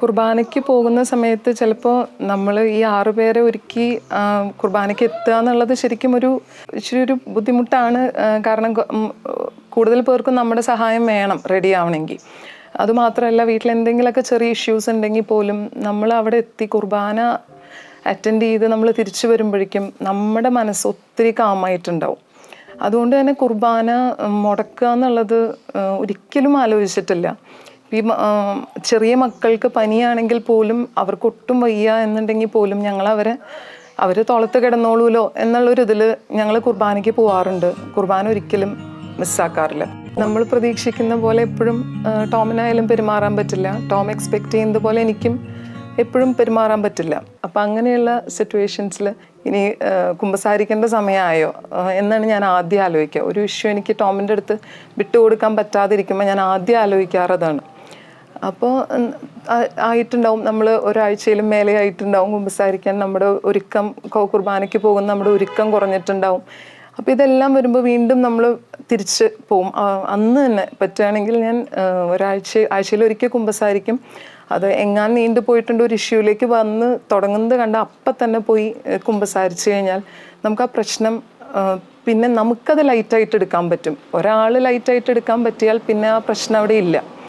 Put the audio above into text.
കുർബാനയ്ക്ക് പോകുന്ന സമയത്ത് ചിലപ്പോൾ നമ്മൾ ഈ ആറു പേരെ ഒരുക്കി കുർബാനയ്ക്ക് എത്തുക എന്നുള്ളത് ശരിക്കും ഒരു ഇച്ചിരി ഒരു ബുദ്ധിമുട്ടാണ്. കാരണം കൂടുതൽ പേർക്കും നമ്മുടെ സഹായം വേണം റെഡി ആവണമെങ്കിൽ അതുമാത്രമല്ല വീട്ടിൽ എന്തെങ്കിലുമൊക്കെ ചെറിയ ഇഷ്യൂസ് ഉണ്ടെങ്കിൽ പോലും നമ്മൾ അവിടെ എത്തി കുർബാന അറ്റൻഡ് ചെയ്ത് നമ്മൾ തിരിച്ചു വരുമ്പോഴേക്കും നമ്മുടെ മനസ്സ് ഒത്തിരി കാമായിട്ടുണ്ടാവും അതുകൊണ്ട് തന്നെ കുർബാന മുടക്കുക എന്നുള്ളത് ഒരിക്കലും ആലോചിച്ചിട്ടില്ല. ഈ ചെറിയ മക്കൾക്ക് പനിയാണെങ്കിൽ പോലും അവർക്ക് ഒട്ടും വയ്യ എന്നുണ്ടെങ്കിൽ പോലും ഞങ്ങൾ അവരെ അവർ തുളത്ത് കിടന്നോളൂലോ എന്നുള്ളൊരു ഇതിൽ ഞങ്ങൾ കുർബാനയ്ക്ക് പോവാറുണ്ട്. കുർബാന ഒരിക്കലും മിസ്സാക്കാറില്ല. നമ്മൾ പ്രതീക്ഷിക്കുന്ന പോലെ എപ്പോഴും ടോമിനായാലും പെരുമാറാൻ പറ്റില്ല. ടോം എക്സ്പെക്റ്റ് ചെയ്യുന്നത് പോലെ എനിക്കും എപ്പോഴും പെരുമാറാൻ പറ്റില്ല. അപ്പം അങ്ങനെയുള്ള സിറ്റുവേഷൻസിൽ ഇനി കുമ്പസാരിക്കേണ്ട സമയമായോ? എന്നാണ് ഞാൻ ആദ്യം ആലോചിക്കുക. ഒരു ഇഷ്യൂ എനിക്ക് ടോമിന്റെ അടുത്ത് വിട്ടുകൊടുക്കാൻ പറ്റാതിരിക്കുമ്പോൾ ഞാൻ ആദ്യം ആലോചിക്കാറതാണ് അപ്പോൾ ആയിട്ടുണ്ടാവും. നമ്മൾ ഒരാഴ്ചയിലും മേലെ ആയിട്ടുണ്ടാവും. കുമ്പസാരിക്കാൻ നമ്മുടെ ഒരുക്കം കുർബാനയ്ക്ക് പോകുന്ന നമ്മുടെ ഒരുക്കം കുറഞ്ഞിട്ടുണ്ടാവും. അപ്പോൾ ഇതെല്ലാം വരുമ്പോൾ വീണ്ടും നമ്മൾ തിരിച്ച് പോവും. അന്ന് തന്നെ പറ്റുകയാണെങ്കിൽ ഞാൻ ഒരാഴ്ച ആഴ്ചയിൽ ഒരിക്കൽ കുമ്പസാരിക്കും. അത് എങ്ങാൻ നീണ്ടു പോയിട്ടുണ്ട് ഒരു ഇഷ്യൂലേക്ക് വന്ന് തുടങ്ങുന്നത് കണ്ട അപ്പം തന്നെ പോയി കുമ്പസാരിച്ച് കഴിഞ്ഞാൽ നമുക്ക് ആ പ്രശ്നം പിന്നെ നമുക്കത് ലൈറ്റായിട്ട് എടുക്കാൻ പറ്റും. ഒരാൾ ലൈറ്റായിട്ട് എടുക്കാൻ പറ്റിയാൽ പിന്നെ ആ പ്രശ്നം അവിടെ ഇല്ല.